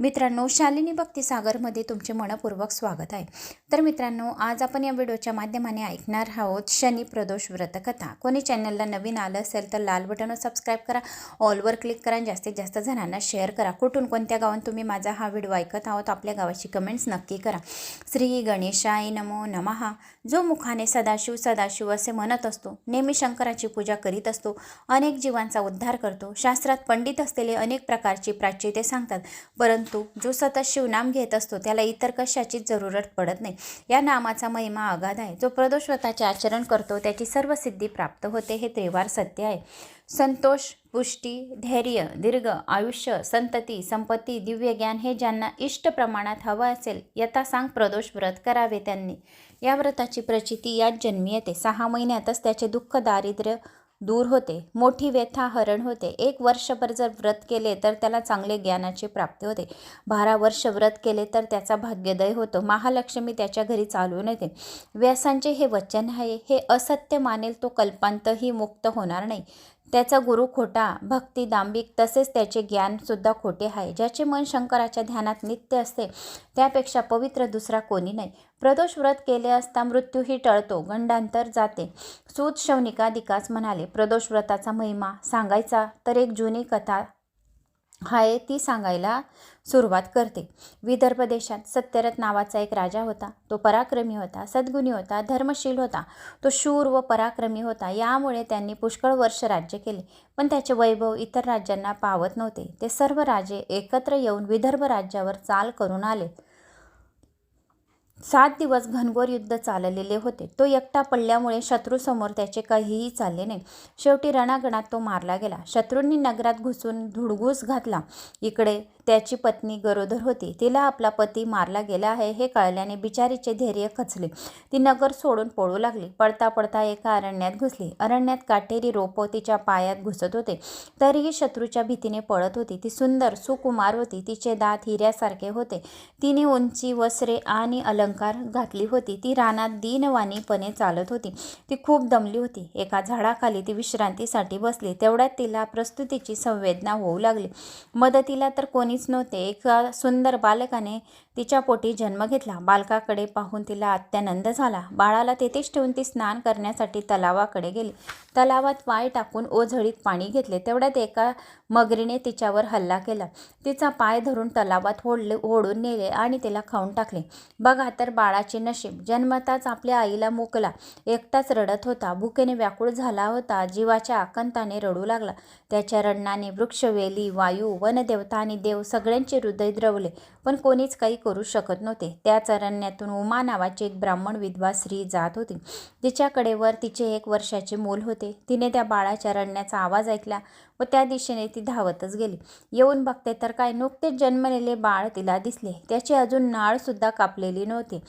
मित्रांनो शालिनी भक्तिसागरमध्ये तुमचे मनपूर्वक स्वागत आहे. तर मित्रांनो आज आपण या व्हिडिओच्या माध्यमाने ऐकणार आहोत शनी प्रदोष व्रतकथा. कोणी चॅनलला नवीन आलं असेल तर लाल बटनवर सबस्क्राईब करा ऑलवर क्लिक करा आणि जास्तीत जास्त जणांना शेअर करा. कुठून कोणत्या गावात तुम्ही माझा हा व्हिडिओ ऐकत आहोत आपल्या गावाची कमेंट्स नक्की करा. श्री गणेशाय नमो नमहा जो मुखाने सदाशिव सदाशिव असे म्हणत असतो नेहमी शंकराची पूजा करीत असतो अनेक जीवांचा उद्धार करतो. शास्त्रात पंडित असलेले अनेक प्रकारची प्राच्ये सांगतात. परंतु जो सतत शिवनाम घेत असतो त्याला इतर कशाचीच जरूरत पडत नाही. या नामाचा महिमा अगाध आहे. जो प्रदोष व्रताचे आचरण करतो त्याची सर्व सिद्धी प्राप्त होते हे त्रिवार सत्य आहे. संतोष पुष्टी धैर्य दीर्घ आयुष्य संतती संपत्ती दिव्य ज्ञान हे ज्यांना इष्ट प्रमाणात हवं असेल यथा सांग प्रदोष व्रत करावे त्यांनी. या व्रताची प्रचिती याच जन्मी येते. सहा महिन्यातच त्याचे दुःख दारिद्र्य दूर होते. मोठी व्यथा हरण होते. एक वर्षभर जर व्रत केले तर त्याला चांगले ज्ञानाची प्राप्ती होते. बारा वर्ष व्रत केले तर त्याचा भाग्योदय होतो. महालक्ष्मी त्याच्या घरी चालून येते. व्यासांचे हे वचन आहे हे असत्य मानेल तो कल्पांतही मुक्त होणार नाही. त्याचा गुरु खोटा भक्ती दांभिक तसेच त्याचे ज्ञानसुद्धा खोटे आहे. ज्याचे मन शंकराच्या ध्यानात नित्य असते त्यापेक्षा पवित्र दुसरा कोणी नाही. प्रदोष व्रत केले असता मृत्यूही टळतो गंडांतर जाते. सूत शौनिकादिकाच म्हणाले प्रदोष व्रताचा महिमा सांगायचा तर एक जुनी कथा आहे ती सांगायला सुरुवात करते. विदर्भ देशात सत्यरथ नावाचा एक राजा होता. तो पराक्रमी होता सद्गुणी होता धर्मशील होता. तो शूर व पराक्रमी होता यामुळे त्यांनी पुष्कळ वर्ष राज्य केले. पण त्याचे वैभव इतर राज्यांना पावत नव्हते. ते सर्व राजे एकत्र येऊन विदर्भ राज्यावर चाल करून आले. सात दिवस घनघोर युद्ध चाललेले होते. तो एकटा पडल्यामुळे शत्रूसमोर त्याचे काहीही चालले नाही. शेवटी रणागणात तो मारला गेला. शत्रूंनी नगरात घुसून धुडगूस घातला. इकडे त्याची पत्नी गरोदर होती. तिला आपला पती मारला गेला आहे हे कळल्याने बिचारीचे धैर्य खचले. ती नगर सोडून पळू लागली. पडता पडता एका अरण्यात घुसली. अरण्यात काटेरी रोपो तिच्या पायात घुसत होते. तरीही शत्रूच्या भीतीने पळत होती. ती सुंदर सुकुमार होती. तिचे दात हिऱ्यासारखे होते. तिने उंची वस्त्रे आणि अलंकार घातली होती. ती रानात दीनवाणीपणे चालत होती. ती खूप दमली होती. एका झाडाखाली ती विश्रांतीसाठी बसली. तेवढ्यात तिला प्रस्तुतीची संवेदना होऊ लागली. मदतीला तर कोणीच नव्हते. एका सुंदर बालकाने तिच्या पोटी जन्म घेतला. बालकाकडे पाहून तिला अत्यानंद झाला. बाळाला तेथेच ठेवून ती स्नान करण्यासाठी तलावाकडे गेली. तलावात पाय टाकून ओझळीत पाणी घेतले. तेवढ्यात एका मगरीने तिच्यावर हल्ला केला. तिचा पाय धरून तलावात ओढले ओढून नेले आणि तिला खाऊन टाकले. बघा तर बाळाचे नशीब. जन्मताच आपल्या आईला मुकला. एकटाच रडत होता. भुकेने व्याकुळ झाला होता. जीवाच्या आकंताने रडू लागला. त्याच्या रडणाने वृक्षवेली वायू वनदेवता आणि देव सगळ्यांचे हृदय द्रवले. पण कोणीच काही करू शकत नव्हते. त्याच अरण्यातून उमा नावाची एक ब्राह्मण विधवा स्त्री जात होती. तिच्याकडे वर तिचे एक वर्षाचे मूल होते. तिने त्या बाळाच्या रडण्याचा आवाज ऐकला व त्या दिशेने ती धावतच गेली. येऊन बघते तर काय नुकतेच जन्मलेले बाळ तिला दिसले. त्याची अजून नाळसुद्धा कापलेली नव्हती.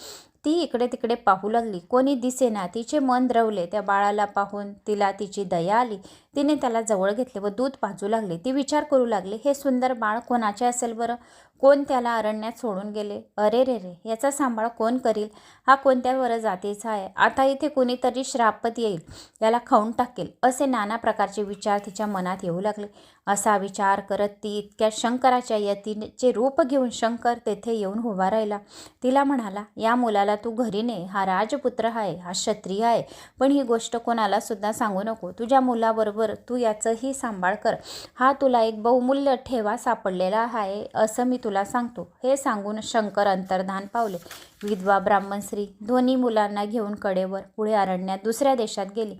ती इकडे तिकडे पाहू लागली. कोणी दिसेना. तिचे मन द्रवले. त्या बाळाला पाहून तिला तिची दया आली. तिने त्याला जवळ घेतले व दूध पाजू लागले. ती विचार करू लागली हे सुंदर बाळ कोणाचे असेल बरं? कोण त्याला अरण्यात सोडून गेले? अरे रे रे याचा सांभाळ कोण करील? हा कोणत्या वर जातीचा आहे? आता इथे कुणीतरी श्रापत येईल. याला खाऊन टाकेल. असे नाना प्रकारचे विचार तिच्या मनात येऊ लागले. असा विचार करत ती इतक्या शंकराच्या यतीचे रूप घेऊन शंकर तेथे येऊन उभा राहिला. तिला म्हणाला या मुलाला तू घरी ने. हा राजपुत्र आहे हा क्षत्रिय आहे. पण ही गोष्ट कोणाला सुद्धा सांगू नको. तुझ्या मुलाबरोबर तू याचंही सांभाळ कर. हा तुला एक बहुमूल्य ठेवा सापडलेला आहे असं मी तुला सांगतो. हे सांगून शंकर अंतर्धान पावले. विधवा ब्राह्मण स्त्री दोन्ही मुलांना घेऊन कडेवर पुढे अरण्यात दुसऱ्या देशात गेली.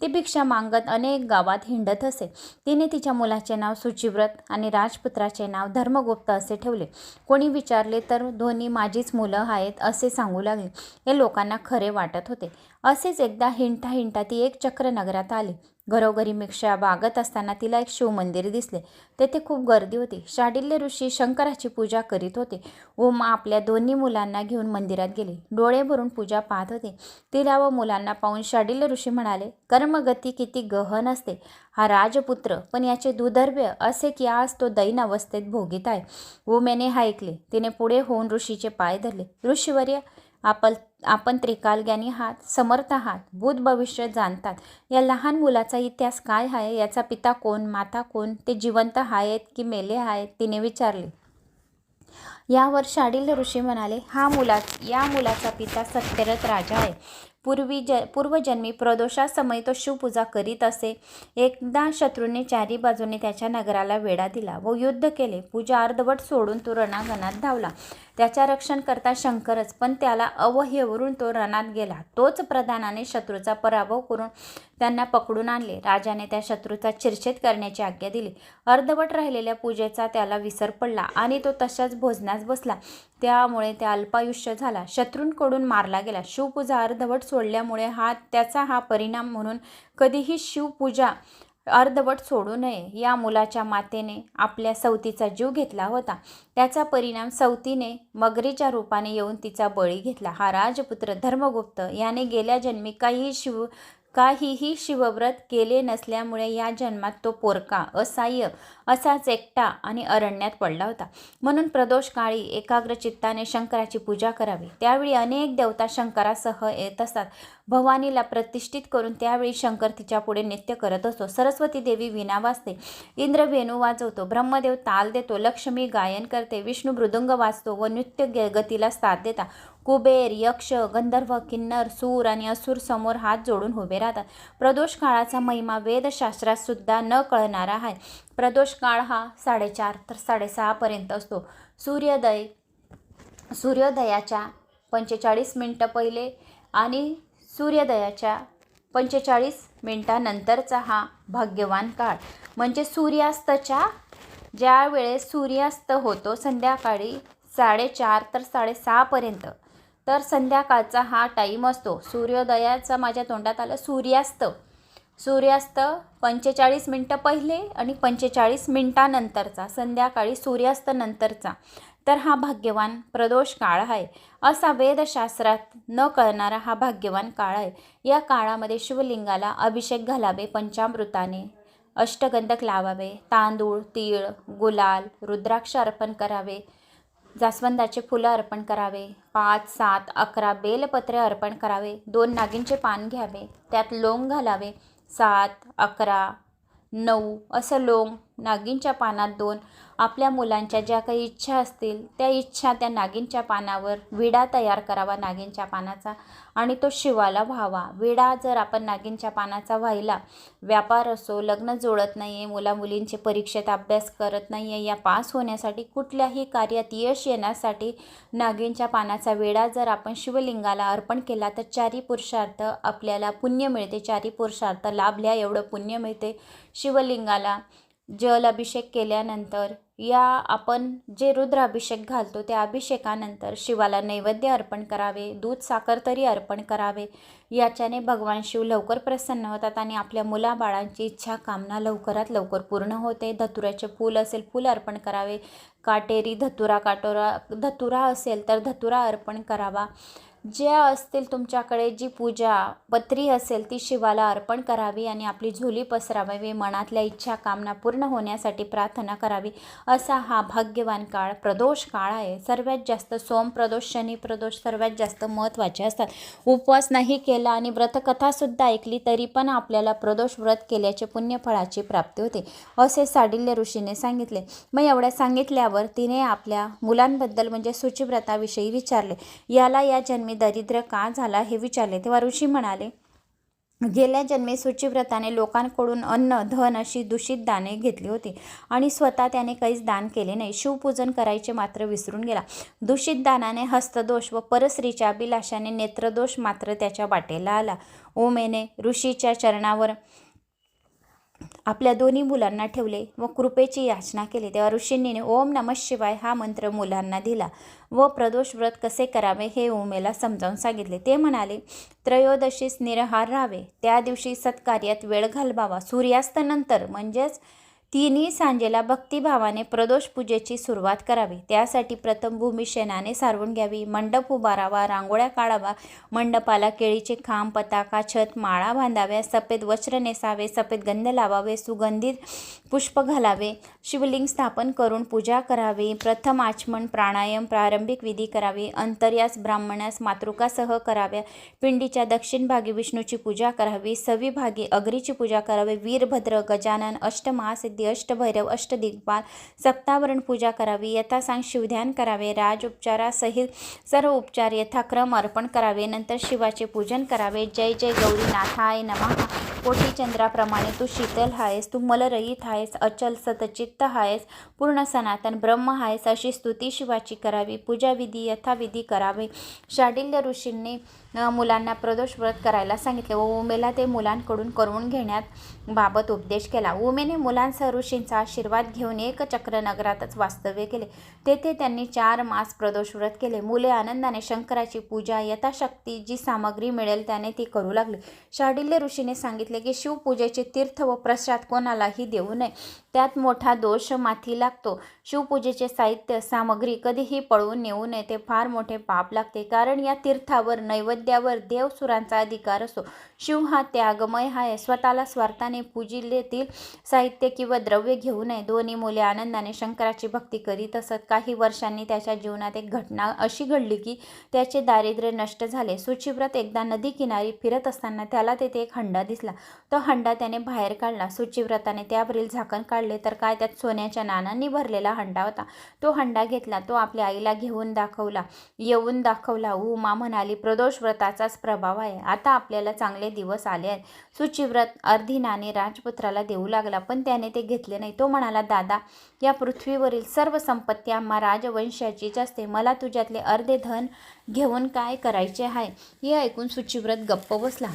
ती भिक्षा मागत अनेक गावात हिंडत असे. तिने तिच्या मुलाचे नाव सुचिव्रत आणि राजपुत्राचे नाव धर्मगुप्त असे ठेवले. कोणी विचारले तर दोन्ही माझीच मुलं आहेत असे सांगू लागले. हे लोकांना खरे वाटत होते. असेच एकदा हिंडता हिंडता ती एक चक्र नगरात आली. घरोघरी मिक्षा बागत असताना तिला एक शिवमंदिर दिसले. तेथे खूप गर्दी होती. शाडिल्य ऋषी शंकराची पूजा करीत होते उमा आपल्या दोन्ही मुलांना घेऊन मंदिरात गेली. डोळे भरून पूजा पाहत होते. तिला व मुलांना पाहून शाडिल्य ऋषी म्हणाले कर्मगती किती गहन असते. हा राजपुत्र पण याचे दुर्दैव्य असे की आज तो दैन अवस्थेत भोगीत आहे. उमेने हा ऐकले. तिने पुढे होऊन ऋषीचे पाय धरले. ऋषीवर्य आपण आपण त्रिकालज्ञानी आहात समर्थ आहात भूत भविष्य जाणतात. या लहान मुलाचा इतिहास काय आहे? याचा पिता कोण माता कोण? ते जिवंत आहेत की मेले आहेत तिने विचारले. यावर शाडील ऋषी म्हणाले हा मुला या मुलाचा पिता सत्यरथ राजा आहे. पूर्वी ज पूर्वजन्मी प्रदोषासमयी तो शिवपूजा करीत असे. एकदा शत्रूंनी चारी बाजूने त्याच्या नगराला वेढा दिला व युद्ध केले. पूजा अर्धवट सोडून तो रणांगणात धावला. त्याच्या रक्षण करता शंकरच पण त्याला अवह्यवरून तो रणात गेला. तोच प्रधानाने शत्रूचा पराभव करून त्यांना पकडून आणले. राजाने त्या शत्रूचा चिरछेद करण्याची आज्ञा दिली. अर्धवट राहिलेल्या पूजेचा त्याला विसर पडला आणि तो तशाच भोजनास बसला. त्यामुळे त्या अल्पायुष्य झाला. शत्रूंकडून मारला गेला. शिवपूजा अर्धवट सोडल्यामुळे हा त्याचा हा परिणाम म्हणून कधीही शिवपूजा अर्धवट सोडू नये. या मुलाच्या मातेने आपल्या सवतीचा जीव घेतला होता. त्याचा परिणाम सवतीने मगरीच्या रूपाने येऊन तिचा बळी घेतला. हा राजपुत्र धर्मगुप्त याने गेल्या जन्मी काही शिव काहीही शिवव्रत केले नसल्यामुळे या जन्मात तो पोरका असाह्य असाच एकटा आणि अरण्यात पडला होता. म्हणून प्रदोष काळी एकाग्र चित्ताने शंकराची पूजा करावी. त्यावेळी अनेक देवता शंकरासह येत असतात. भवानीला प्रतिष्ठित करून त्यावेळी शंकर तिच्या पुढे नृत्य करत असतो. सरस्वती देवी विना वाजते इंद्र वेणू वाजवतो. ब्रह्मदेव ताल देतो. लक्ष्मी गायन करते. विष्णू मृदुंग वाजतो व नृत्य गतीला साथ देता. कुबेर यक्ष गंधर्व किन्नर सूर आणि असुर समोर हात जोडून उभे राहतात. प्रदोष काळाचा महिमा वेदशास्त्रात सुद्धा न कळणारा आहे. प्रदोष काळ हा साडेचार तर साडेसहापर्यंत असतो. सूर्योदय सूर्योदयाच्या पंचेचाळीस मिनटं पहिले आणि सूर्योदयाच्या पंचेचाळीस मिनटानंतरचा हा भाग्यवान काळ. म्हणजे सूर्यास्ताच्या ज्या वेळेस सूर्यास्त होतो संध्याकाळी साडेचार तर साडेसहापर्यंत तर संध्याकाळचा हा टाईम असतो. सूर्योदयाचा माझ्या तोंडात आलं सूर्यास्त. सूर्यास्त पंचेचाळीस मिनटं पहिले आणि पंचेचाळीस मिनटानंतरचा संध्याकाळी सूर्यास्त नंतरचा तर हा भाग्यवान प्रदोष काळ आहे. असा वेदशास्त्रात न कळणारा हा भाग्यवान काळ आहे. या काळामध्ये शिवलिंगाला अभिषेक घालावे पंचामृताने अष्टगंधक लावावे तांदूळ तीळ गुलाल रुद्राक्ष अर्पण करावे जास्वंदाचे फुलं अर्पण करावे. पाच सात अकरा बेलपत्रे अर्पण करावे. दोन नागिंचे पान घ्यावे. त्यात लोंग घालावे. सात अकरा नऊ असं लोंग नागिनच्या पानात दोन आपल्या मुलांच्या ज्या काही इच्छा असतील त्या इच्छा त्या नागिनच्या पानावर विडा तयार करावा नागिनच्या पानाचा आणि तो शिवाला व्हावा. विडा जर आपण नागिनच्या पानाचा व्हायला व्यापार असो लग्न जोडत नाही आहे मुलामुलींचे परीक्षेत अभ्यास करत नाही आहे या पास होण्यासाठी कुठल्याही कार्यात यश येण्यासाठी नागिनच्या पानाचा वेडा जर आपण शिवलिंगाला अर्पण केला तर चारी पुरुषार्थ आपल्याला पुण्य मिळते. चारी पुरुषार्थ लाभल्या एवढं पुण्य मिळते. शिवलिंगाला जल अभिषेक केल्यानंतर या आपण जे रुद्राभिषेक घालतो त्या अभिषेकानंतर शिवाला नैवेद्य अर्पण करावे दूध साखर तरी अर्पण करावे. याच्याने भगवान शिव लवकर प्रसन्न होतात आणि आपल्या मुलाबाळांची इच्छा कामना लवकरात लवकर पूर्ण होते. धतुऱ्याचे फूल असेल फूल अर्पण करावे. काटेरी धतुरा काटोरा धतुरा असेल तर धतुरा अर्पण करावा. ज्या असतील तुमच्याकडे जी पूजा पत्री असेल ती शिवाला अर्पण करावी आणि आपली झोली पसरावी मनातल्या इच्छा कामना पूर्ण होण्यासाठी प्रार्थना करावी असा हा भाग्यवान काळ प्रदोष काळ आहे. सर्वात जास्त सोम प्रदोष शनी प्रदोष सर्वात जास्त महत्त्वाचे असतात. उपवास नाही केला आणि व्रतकथासुद्धा ऐकली तरी पण आपल्याला प्रदोष व्रत केल्याचे पुण्यफळाची प्राप्ती होते असे साडिल्य ऋषीने सांगितले. मग एवढ्या सांगितल्यावर तिने आपल्या मुलांबद्दल म्हणजे सुचिव्रताविषयी विचारले. याला या जन्मी दरिद्र का झाला हे विचारले. तेव्हा ऋषी म्हणाले गेल्या जन्मी शुचिव्रताने लोकांकडून अन्न धन अशी दूषित दाने घेतली होती आणि स्वतः त्याने काहीच दान केले नाही. शिवपूजन करायचे मात्र विसरून गेला. दूषित दानाने हस्तदोष व परस्त्रीच्या अभिलाषाने नेत्रदोष मात्र त्याच्या वाटेला आला. ओमेने ऋषीच्या चरणावर आपल्या दोन्ही मुलांना ठेवले व कृपेची याचना केली. तेव्हा ऋषींनी ओम नमः शिवाय हा मंत्र मुलांना दिला व प्रदोष व्रत कसे करावे हे उमेला समजावून सांगितले. ते म्हणाले त्रयोदशीस निरहार राहावे. त्या दिवशी सत्कार्यात वेळ घालवावा. सूर्यास्तानंतर म्हणजेच तिन्ही सांजेला भक्तिभावाने प्रदोष पूजेची सुरुवात करावी. त्यासाठी प्रथम भूमिशेनाने सारवून घ्यावी. मंडप उभारावा रांगोळ्या काढावा मंडपाला केळीचे खांब पताका छत माळा बांधाव्या सफेद वस्त्र नेसावे सफेद गंध लावावे सुगंधित पुष्प घालावे शिवलिंग स्थापन करून पूजा करावी प्रथम आचमन प्राणायाम प्रारंभिक विधी करावी अंतर्यास ब्राह्मणास मातृकासह कराव्या पिंडीच्या दक्षिण भागी विष्णूची पूजा करावी सवी भागी अग्रीची पूजा करावी वीरभद्र गजानन अष्टमहासिद्धी अष्टभैरव अष्टदिग्पाल सप्तावरण पूजा करावी यथासांग शिवध्यान करावे राज उपचारासहित सर्व उपचार यथाक्रम अर्पण करावे नंतर शिवाचे पूजन करावे. जय जय गौरीनाथाय नमः. कोटी चंद्राप्रमाणे तू शीतल आहेस तू मलरहित आहेस अचल सतचित्त आहेस पूर्ण सनातन ब्रह्म आहेस अशी स्तुती शिवाची करावी. पूजाविधी यथाविधी करावे. शाडिल्य ऋषींनी मुलांना प्रदोष व्रत करायला सांगितले. व उमेला ते मुलांकडून करून घेण्यात बाबत उपदेश केला. उमेने मुलांसह ऋषींचा आशीर्वाद घेऊन एक चक्र नगरातच वास्तव्य केले. तेथे त्यांनी चार मास प्रदोष व्रत केले. मुले आनंदाने शंकराची पूजा यथाशक्ती जी सामग्री मिळेल त्याने ती करू लागली. शाडिल्य ऋषीने सांगितले की शिवपूजेचे तीर्थ व प्रसाद कोणालाही देऊ नये. त्यात मोठा दोष माथी लागतो. शिवपूजेचे साहित्य सामग्री कधीही पळवून नेऊ नये ते फार मोठे पाप लागते. कारण या तीर्थावर नैवेद्य नैवेद्यावर देवसुरांचा अधिकार असतो शिव हा त्यागमय आहे स्वतःला स्वार्थाने पूजिलेतील साहित्य किंवा द्रव्य घेऊ नये. दोन्ही मुले आनंदाने शंकराची भक्ती करीत असत. काही वर्षांनी त्याच्या जीवनात एक घटना अशी घडली की त्याचे दारिद्र्य नष्ट झाले. सुचिव्रत एकदा नदी किनारी फिरत असताना त्याला तेथे एक हंडा दिसला. तो हंडा त्याने बाहेर काढला. सुचिव्रताने त्यावरील झाकण काढले तर काय त्यात सोन्याच्या नानांनी भरलेला हंडा होता. तो हंडा घेतला. तो आपल्या आईला घेऊन दाखवला. येऊन दाखवला. उमा म्हणाली प्रदोष व्रताचाच प्रभाव आहे. आता आपल्याला चांगले दिवस आले आहेत. सुचिव्रत अर्धी राजपुत्राला देऊ लागला पण त्याने ते घेतले नाही. तो म्हणाला दादा या पृथ्वीवरील सर्व संपत्ती आम्हा राजवंशाचीच असते मला तुझ्यातले अर्धे धन घेऊन काय करायचे आहे? हे ऐकून सुचिव्रत गप्प बसला.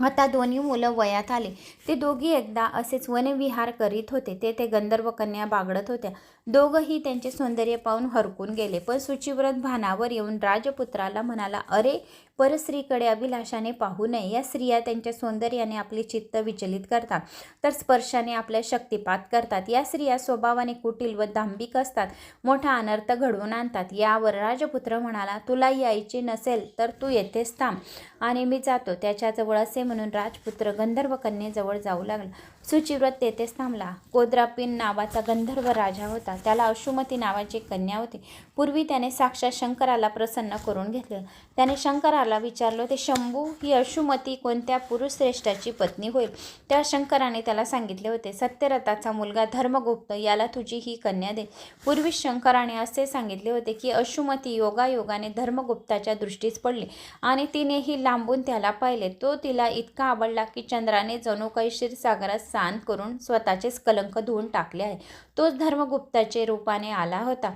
आता दोन्ही मुलं वयात आले. ते दोघी एकदा असेच वनविहार करीत होते. ते ते गंधर्व कन्या बागडत होत्या. दोघंही त्यांचे सौंदर्य पाहून हरकून गेले. पण सुचिव्रत भानावर येऊन राजपुत्राला म्हणाला अरे परस्त्रीकडे अभिलाषाने पाहू नये. या स्त्रिया त्यांच्या सौंदर्याने आपले चित्त विचलित करतात तर स्पर्शाने आपल्या शक्तिपात करतात. या स्त्रिया स्वभावाने कुटील व दांभिक असतात मोठा अनर्थ घडवून आणतात. यावर राजपुत्र म्हणाला तुला यायचे नसेल तर तू येथेच थांब आणि मी जातो. त्याच्याजवळ असे म्हणून राजपुत्र गंधर्व कन्येजवळ जाऊ लागला. सुचिव्रत तेथेच थांबला. कोद्रापिन नावाचा गंधर्व राजा होता. त्याला अशुमती नावाची कन्या होती. पूर्वी त्याने साक्षात शंकराला प्रसन्न करून घेतले. त्याने शंकराला विचारलं ते शंभू ही अशुमती कोणत्या पुरुष श्रेष्ठाची पत्नी होईल? त्या शंकराने त्याला सांगितले होते सत्यरथाचा मुलगा धर्मगुप्त याला तुझी ही कन्या दे. पूर्वी शंकराने असे सांगितले होते की अशुमती योगायोगाने धर्मगुप्ताच्या दृष्टीस पडली आणि तिनेही लांबून त्याला पाहिले. तो तिला इतका आवडला की चंद्राने जणू काही क्षीरसागरात स्नान करून स्वतःचेच कलंक धुवून टाकले आहे. तोच धर्मगुप्ताचे रूपाने आला होता.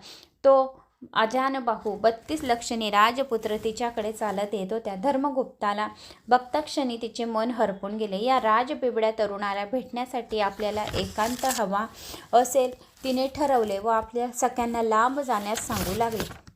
तो अजानबाहू बत्तीस लक्षणी राजपुत्र तिच्याकडे चालत येत. होत्या धर्मगुप्ताला बघताक्षणी तिचे मन हरपून गेले. या राजबिबड्या तरुणाला भेटण्यासाठी आपल्याला एकांत हवा असेल तिने ठरवले व आपल्या सख्यांना लांब जाण्यास सांगू लागले.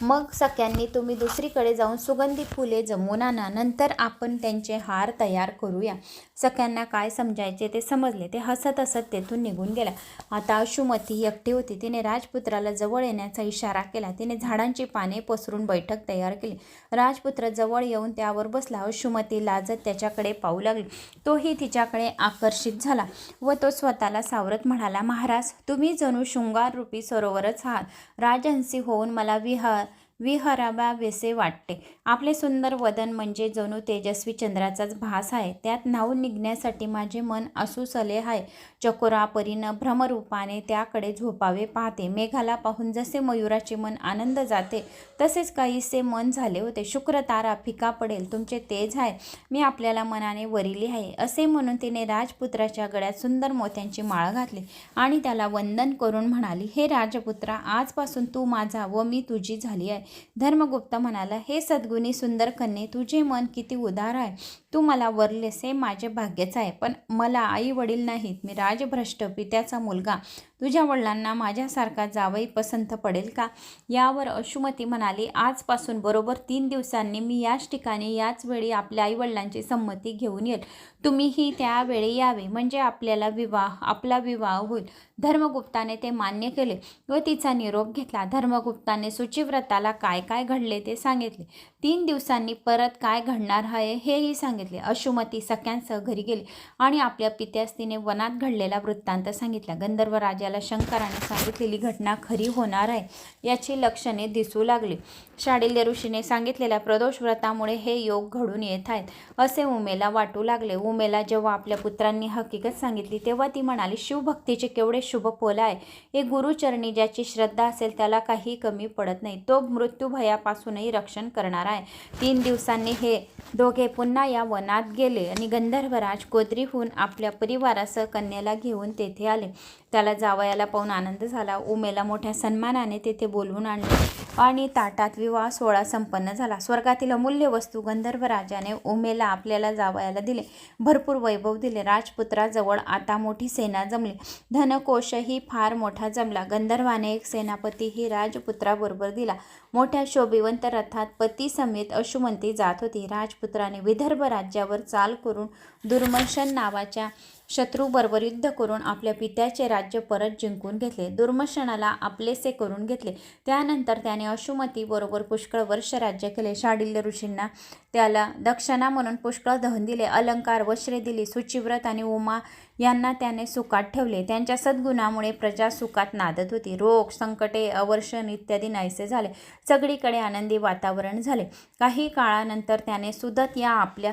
मग सख्यांनी तुम्ही दुसरीकडे जाऊन सुगंधी फुले जमवून आणा. नंतर आपण त्यांचे हार तयार करूया. सख्यांना काय समजायचे ते समजले. ते हसत हसत तेथून निघून गेला आता अशुमती एकटी होती. तिने राजपुत्राला जवळ येण्याचा इशारा केला. तिने झाडांची पाने पसरून बैठक तयार केली. राजपुत्र जवळ येऊन त्यावर बसला. अशुमती लाजत त्याच्याकडे पाहू लागली. तोही तिच्याकडे आकर्षित झाला व तो स्वतःला सावरत म्हणाला महाराज तुम्ही जणू शृंगाररूपी सरोवरच आहात. राजहंसी होऊन मला विहार विहरावावेसे वाटते. आपले सुंदर वदन म्हणजे जणू तेजस्वी चंद्राचाच भास आहे. त्यात न्हावून निघण्यासाठी माझे मन असुसले आहे. चकोरापरीनं भ्रमरूपाने त्याकडे झोपावे पाहते. मेघाला पाहून जसे मयुराचे मन आनंद जाते तसेच काहीसे मन झाले होते. शुक्र तारा फिका पडेल तुमचे तेज आहे. मी आपल्याला मनाने वरिली आहे. असे म्हणून तिने राजपुत्राच्या गळ्यात सुंदर मोत्यांची माळ घातली आणि त्याला वंदन करून म्हणाली हे राजपुत्रा आजपासून तू माझा व मी तुझी झाली आहे. धर्मगुप्त म्हणाला हे सद्गुणी सुंदर कन्ये तुझे मन किती उदार आहे. तू मला वरलेस हे माझे भाग्यच आहे. पण मला आई वडील नाहीत. मी राजभ्रष्ट पित्याचा मुलगा. तुझ्या वडिलांना माझ्यासारखा जावई पसंत पडेल का? यावर अशुमती म्हणाली आजपासून बरोबर तीन दिवसांनी मी याच ठिकाणी याच वेळी आपल्या आईवडिलांची संमती घेऊन येईल. तुम्हीही त्यावेळी यावे. म्हणजे आपल्याला विवाह आपला विवाह होईल. धर्मगुप्ताने ते मान्य केले व तिचा निरोप घेतला. धर्मगुप्ताने सुचिव्रताला काय काय घडले ते सांगितले. तीन दिवसांनी परत काय घडणार आहे हेही सांगितले. अशुमती सख्यांसह घरी गेली आणि आपल्या पित्यास तिने वनात घडलेला वृत्तांत सांगितला. गंधर्व राजाला शंकराने सांगितलेली घटना खरी होणार आहे याची लक्षणे दिसू लागली. शाडिल्य ऋषीने सांगितलेल्या प्रदोष व्रतामुळे हे योग घडून येत आहेत असे उमेला वाटू लागले. उमेला जेव्हा आपल्या पुत्रांनी हकीकत सांगितली तेव्हा ती म्हणाली शिवभक्तीचे केवढे शुभ फल आहे. हे गुरुचरणी ज्याची श्रद्धा असेल त्याला काही कमी पडत नाही. तो मृत्यू भयापासूनही रक्षण करणार आहे. तीन दिवसांनी हे दोघे पुन्हा या वनात गेले आणि गंधर्वराज कोदरीहून आपल्या परिवारासह कन्याला घेऊन तेथे आले. त्याला जावयाला पाहून आनंद झाला. उमेला मोठ्या सन्मानाने तेथे बोलवून आणले. आणि ताटात विवाह सोहळा संपन्न झाला. स्वर्गातील अमूल्य वस्तू गंधर्व राजाने उमेला आपल्याला जावयाला दिले. भरपूर वैभव दिले. राजपुत्राजवळ आता मोठी सेना जमली. धनकोशही फार मोठा जमला. गंधर्वाने एक सेनापतीही राजपुत्राबरोबर दिला. मोठ्या शोभिवंत रथात पती समेत अशुमंती जात होती. राजपुत्राने विदर्भ राज्यावर चाल करून दुर्मर्शन नावाच्या शत्रूबरोबर युद्ध करून आपल्या पित्याचे राज्य परत जिंकून घेतले. दुर्मशनाला आपलेसे करून घेतले. त्यानंतर त्याने अशुमतीबरोबर पुष्कळ वर्ष राज्य केले. शाडिल्य ऋषींना त्याला दक्षिणा म्हणून पुष्कळ दहन दिले. अलंकार वस्त्रे दिली. सुचिव्रत आणि उमा यांना त्याने सुखात ठेवले. त्यांच्या सद्गुणामुळे प्रजा सुखात नादत होती. रोग संकटे अवर्षण इत्यादी नाहीसे झाले. सगळीकडे आनंदी वातावरण झाले. काही काळानंतर त्याने सुदत या आपल्या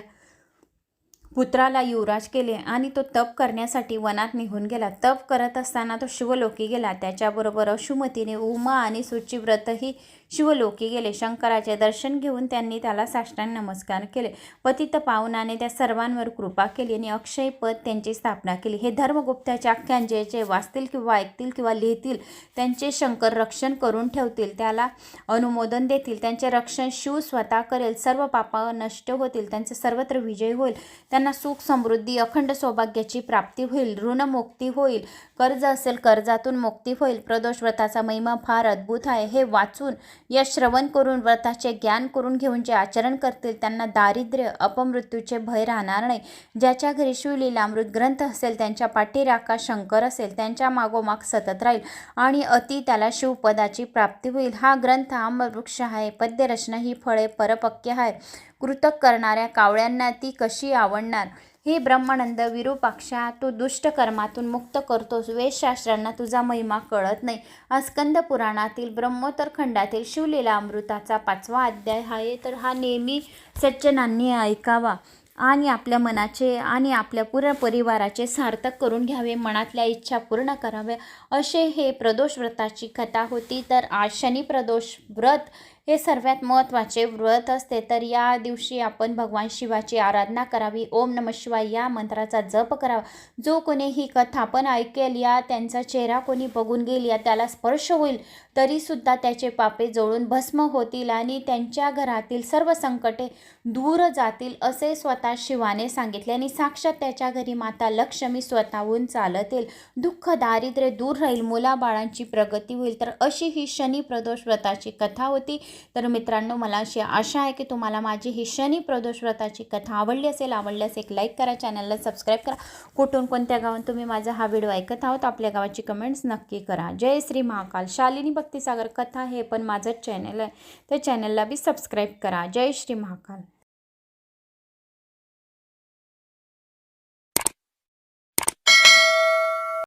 पुत्राला युवराज केले आणि तो तप करण्यासाठी वनात निघून गेला. तप करत असताना तो शिवलोकी गेला. त्याच्याबरोबर अशुमतीने उमा आणि सुचिव्रतही शिवलोकी गेले. शंकराचे दर्शन घेऊन त्यांनी त्याला साष्टांग नमस्कार केले. पतित पावनाने त्या सर्वांवर कृपा केली आणि अक्षय पद त्यांची स्थापना केली. हे धर्मगुप्ताचे आख्यान जे जे वाचतील किंवा ऐकतील किंवा लिहितील त्यांचे शंकर रक्षण करून ठेवतील त्याला अनुमोदन देतील त्यांचे रक्षण शिव स्वतः करेल सर्व पापा नष्ट होतील त्यांचे सर्वत्र विजय होईल त्यांना सुख समृद्धी अखंड सौभाग्याची प्राप्ती होईल ऋणमुक्ती होईल कर्ज असेल कर्जातून मुक्ती होईल प्रदोष व्रताचा महिमा फार अद्भुत आहे. हे वाचून या श्रवण करून व्रताचे ज्ञान करून घेऊन जे आचरण करतील त्यांना दारिद्र्य अपमृत्यूचे भय राहणार नाही. ज्याच्या घरी शिवलीलामृत ग्रंथ असेल त्यांच्या पाठीराखा शंकर असेल त्यांच्या मागोमाग सतत राहील आणि अति त्याला शिवपदाची प्राप्ती होईल. हा ग्रंथ आंबवृक्ष आहे. पद्यरचना ही फळे परपक्य आहे कृतक करणाऱ्या कावळ्यांना ती कशी आवडणार? हे ब्रह्मानंद विरूपाक्षा तू दुष्ट कर्मातून मुक्त करतोस वेदशास्त्रांना तुझा महिमा कळत नाही. अस्कंद पुराणातील ब्रह्मोत्तर खंडातील शिवलीला अमृताचा पाचवा अध्याय आहे तर हा नेहमी सज्जनांनी ऐकावा आणि आपल्या मनाचे आणि आपल्या पूर्ण परिवाराचे सार्थक करून घ्यावे मनातल्या इच्छा पूर्ण कराव्या. असे हे प्रदोष व्रताची कथा होती. तर आज शनी प्रदोष व्रत हे सर्वात महत्त्वाचे व्रत असते. तर या दिवशी आपण भगवान शिवाची आराधना करावी. ओम नम शिवाय या मंत्राचा जप करावा. जो कोणी ही कथा पण ऐकेल या त्यांचा चेहरा कोणी बघून गेल या त्याला स्पर्श होईल तरीसुद्धा त्याचे पापे जळून भस्म होतील आणि त्यांच्या घरातील सर्व संकटे दूर जातील असे स्वतः शिवाने सांगितले. आणि साक्षात त्याच्या घरी माता लक्ष्मी स्वतःहून चालतील. दुःख दारिद्र्य दूर राहील मुलाबाळांची प्रगती होईल. तर अशी ही शनी प्रदोष व्रताची कथा होती. तर मित्रांनो मला अशी आशा आहे की तुम्हाला माझी ही शनी प्रदोष व्रताची कथा आवडली असेल आवडल्यास एक लाईक करा चॅनलला सबस्क्राईब करा. कुठून कोणत्या गावात तुम्ही माझा हा व्हिडिओ ऐकत आहोत आपल्या गावाची कमेंट्स नक्की करा. जय श्री महाकाल. शालिनी भक्तिसागर कथा हे पण माझं चॅनल आहे. त्या चॅनलला बी सबस्क्राईब करा. जय श्री महाकाल.